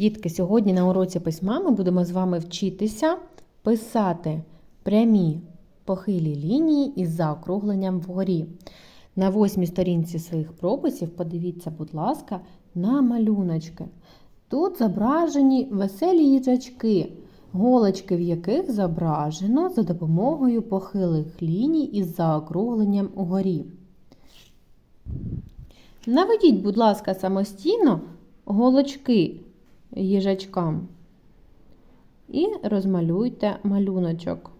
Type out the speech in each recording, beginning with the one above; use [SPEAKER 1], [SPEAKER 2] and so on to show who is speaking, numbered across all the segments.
[SPEAKER 1] Дітки, сьогодні на уроці письма ми будемо з вами вчитися писати прямі похилі лінії із заокругленням вгорі. На восьмій сторінці своїх прописів подивіться, будь ласка, на малюночки. Тут зображені веселі їжачки, голочки в яких зображено за допомогою похилих ліній із заокругленням угорі. Наведіть, будь ласка, самостійно голочки їжачкам і розмалюйте малюночок.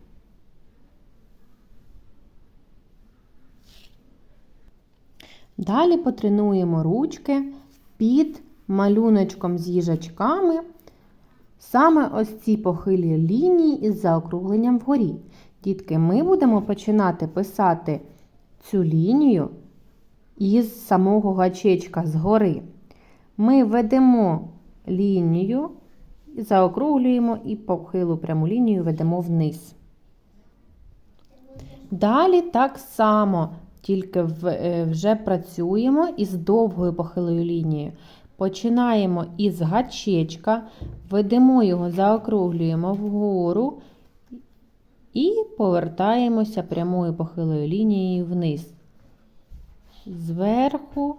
[SPEAKER 1] Далі потренуємо ручки під малюночком з їжачками. Саме ось ці похилі лінії із заокругленням вгорі. Дітки, ми будемо починати писати цю лінію із самого гачечка згори. Ми ведемо лінію, заокруглюємо і похилу пряму лінію ведемо вниз. Далі так само, тільки вже працюємо із довгою похилою лінією. Починаємо із гачечка, ведемо його, заокруглюємо вгору і повертаємося прямою похилою лінією вниз. Зверху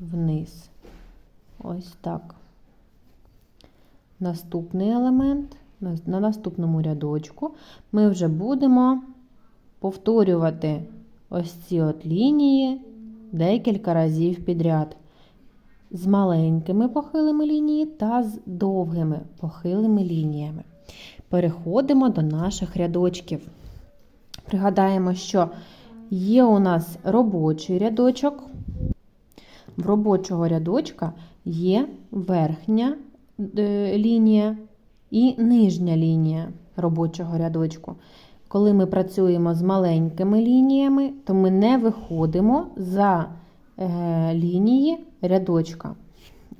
[SPEAKER 1] вниз. Ось так. Наступний елемент на наступному рядочку ми вже будемо повторювати ось ці от лінії декілька разів підряд. З маленькими похилими лініями та з довгими похилими лініями. Переходимо до наших рядочків. Пригадаємо, що є у нас робочий рядочок. В робочого рядочка є верхня лінія і нижня лінія робочого рядочку. Коли ми працюємо з маленькими лініями, то ми не виходимо за лінії рядочка.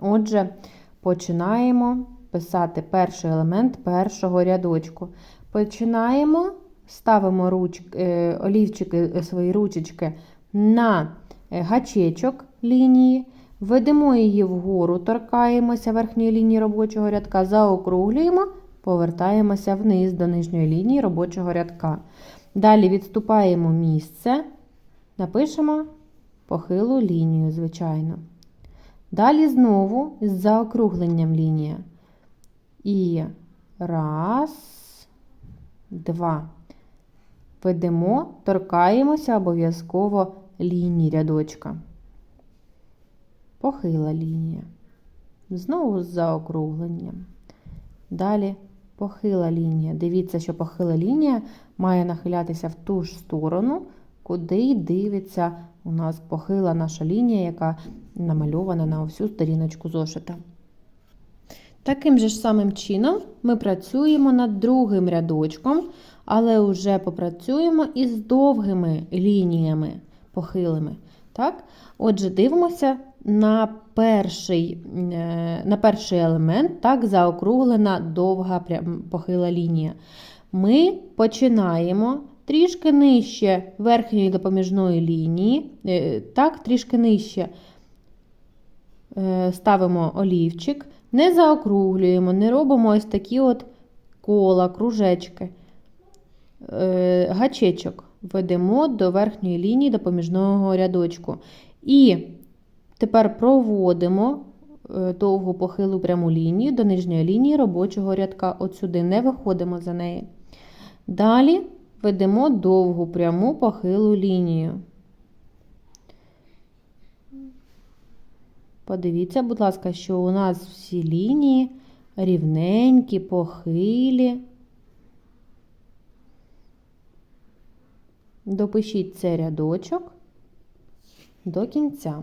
[SPEAKER 1] Отже, починаємо писати перший елемент першого рядочку. Починаємо, ставимо руч, олівчики свої ручечки на гачечок лінії, ведемо її вгору, торкаємося верхньої лінії робочого рядка, заокруглюємо, повертаємося вниз до нижньої лінії робочого рядка. Далі відступаємо місце, напишемо похилу лінію, звичайно. Далі знову з заокругленням лінія. І раз, два. Ведемо, торкаємося обов'язково лінії рядочка. Похила лінія. Знову з заокругленням. Далі похила лінія. Дивіться, що похила лінія має нахилятися в ту ж сторону, куди дивиться у нас похила наша лінія, яка намальована на всю сторіночку зошита. Таким же ж самим чином ми працюємо над другим рядочком, але вже попрацюємо із довгими лініями похилими. Так? Отже, дивимося на перший е, на перший елемент, так, заокруглена довга похила лінія. Ми починаємо трішки нижче верхньої допоміжної лінії, е, так, трішки нижче е, ставимо олівчик, не заокруглюємо, не робимо ось такі от кола, кружечки, гачечок ведемо до верхньої лінії допоміжного рядочку. І тепер проводимо довгу похилу пряму лінію до нижньої лінії робочого рядка. От сюди не виходимо за неї. Далі ведемо довгу пряму похилу лінію. Подивіться, будь ласка, що у нас всі лінії рівненькі, похилі. Допишіть цей рядочок до кінця.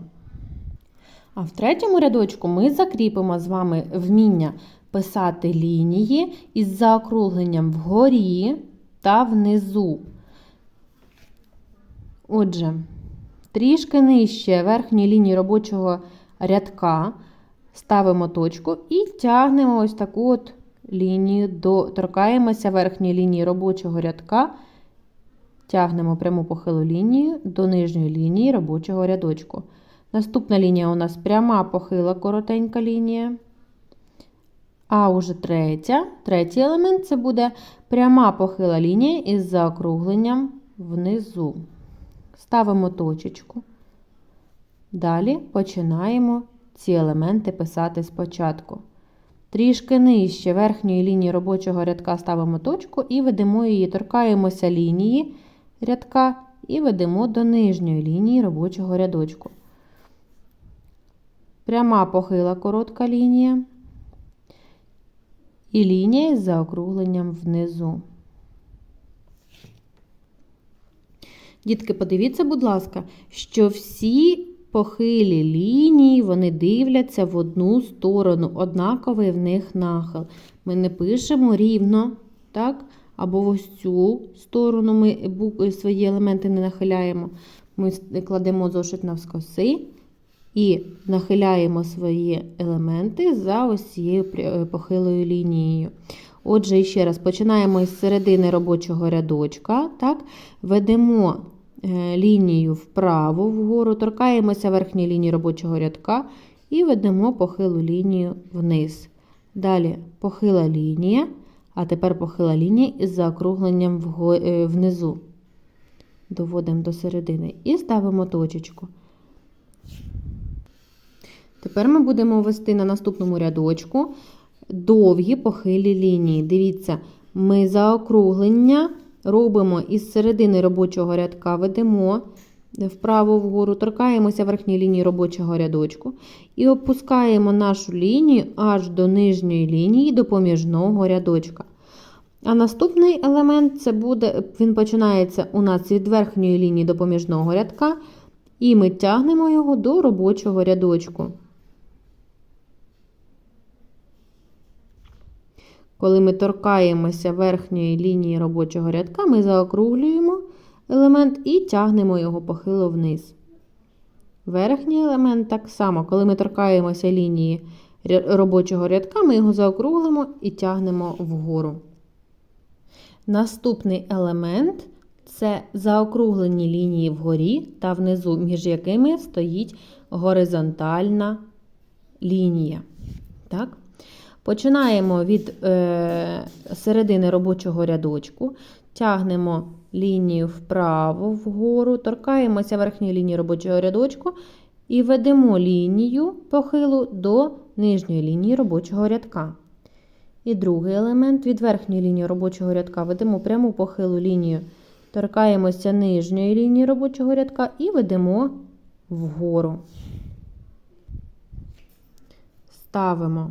[SPEAKER 1] А в третьому рядочку ми закріпимо з вами вміння писати лінії із заокругленням вгорі та внизу. Отже, трішки нижче верхньої лінії робочого рядка ставимо точку і тягнемо ось таку от лінію, торкаємося верхньої лінії робочого рядка. Тягнемо пряму похилу лінію до нижньої лінії робочого рядочку. Наступна лінія у нас пряма похила коротенька лінія. А уже третя, третій елемент це буде пряма похила лінія із заокругленням внизу. Ставимо точечку. Далі починаємо ці елементи писати спочатку. Трішки нижче верхньої лінії робочого рядка ставимо точку і ведемо її, торкаємося лінії рядка і ведемо до нижньої лінії робочого рядочку. Пряма похила коротка лінія і лінія з заокругленням внизу. Дітки, подивіться, будь ласка, що всі похилі лінії, вони дивляться в одну сторону, однаковий в них нахил. Ми не пишемо рівно, так? Або в ось цю сторону ми свої елементи не нахиляємо. Ми кладемо зошит навскоси і нахиляємо свої елементи за ось цією е, похилою лінією. Отже, ще раз починаємо із середини робочого рядочка, так? ведемо е, лінію вправо вгору, торкаємося верхньої лінії робочого рядка і ведемо похилу лінію вниз. Далі похила лінія, а тепер похила лінія із заокругленням е, внизу. Доводимо до середини і ставимо точечку. Тепер ми будемо вести на наступному рядочку довгі похилі лінії. Дивіться, ми заокруглення робимо із середини робочого рядка, ведемо вправо вгору, торкаємося верхньої лінії робочого рядочку і опускаємо нашу лінію аж до нижньої лінії допоміжного рядочка. А наступний елемент це буде, він починається у нас від верхньої лінії допоміжного рядка, і ми тягнемо його до робочого рядочку. Коли ми торкаємося верхньої лінії робочого рядка, ми заокруглюємо елемент і тягнемо його похило вниз. Верхній елемент так само, коли ми торкаємося лінії робочого рядка, ми його заокруглимо і тягнемо вгору. Наступний елемент це заокруглені лінії вгорі та внизу, між якими стоїть горизонтальна лінія. Так? Починаємо від е, середини робочого рядочку, тягнемо лінію вправо вгору, торкаємося верхньої лінії робочого рядочку і ведемо лінію похилу до нижньої лінії робочого рядка. І другий елемент від верхньої лінії робочого рядка ведемо пряму похилу лінію, торкаємося нижньої лінії робочого рядка і ведемо вгору. Ставимо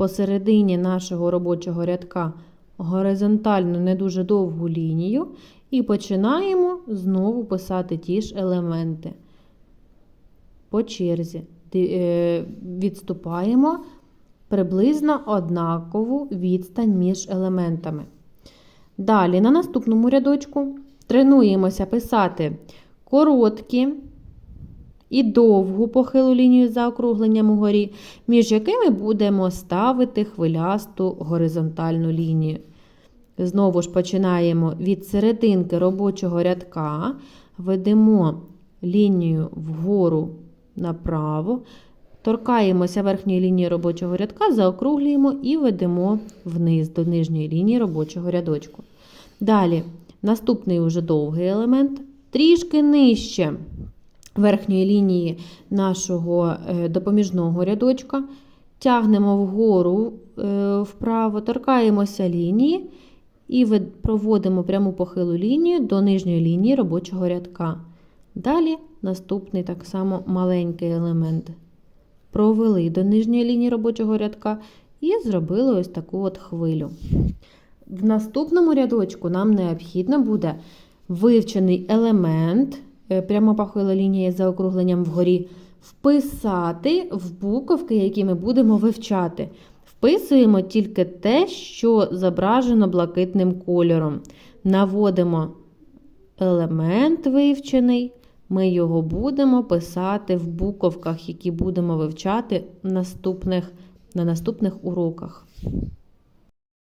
[SPEAKER 1] посередині нашого робочого рядка горизонтальну не дуже довгу лінію і починаємо знову писати ті ж елементи. По черзі е, відступаємо приблизно однакову відстань між елементами. Далі на наступному рядочку тренуємося писати короткі і довгу похилу лінію за округленням угорі, між якими будемо ставити хвилясту горизонтальну лінію. Знову ж починаємо від серединки робочого рядка, ведемо лінію вгору направо, торкаємося верхньої лінії робочого рядка, заокруглюємо і ведемо вниз до нижньої лінії робочого рядочку. Далі, наступний уже довгий елемент, трішки нижче верхньої лінії нашого е, допоміжного рядочка, тягнемо вгору е, вправо, торкаємося лінії і проводимо пряму похилу лінію до нижньої лінії робочого рядка. Далі наступний так само маленький елемент. Провели до нижньої лінії робочого рядка і зробили ось таку от хвилю. В наступному рядочку нам необхідно буде вивчений елемент, прямопахила лінія з заокругленням вгорі, вписати в буковки, які ми будемо вивчати. Вписуємо тільки те, що зображено блакитним кольором. Наводимо елемент вивчений, ми його будемо писати в буковках, які будемо вивчати наступних, на наступних уроках.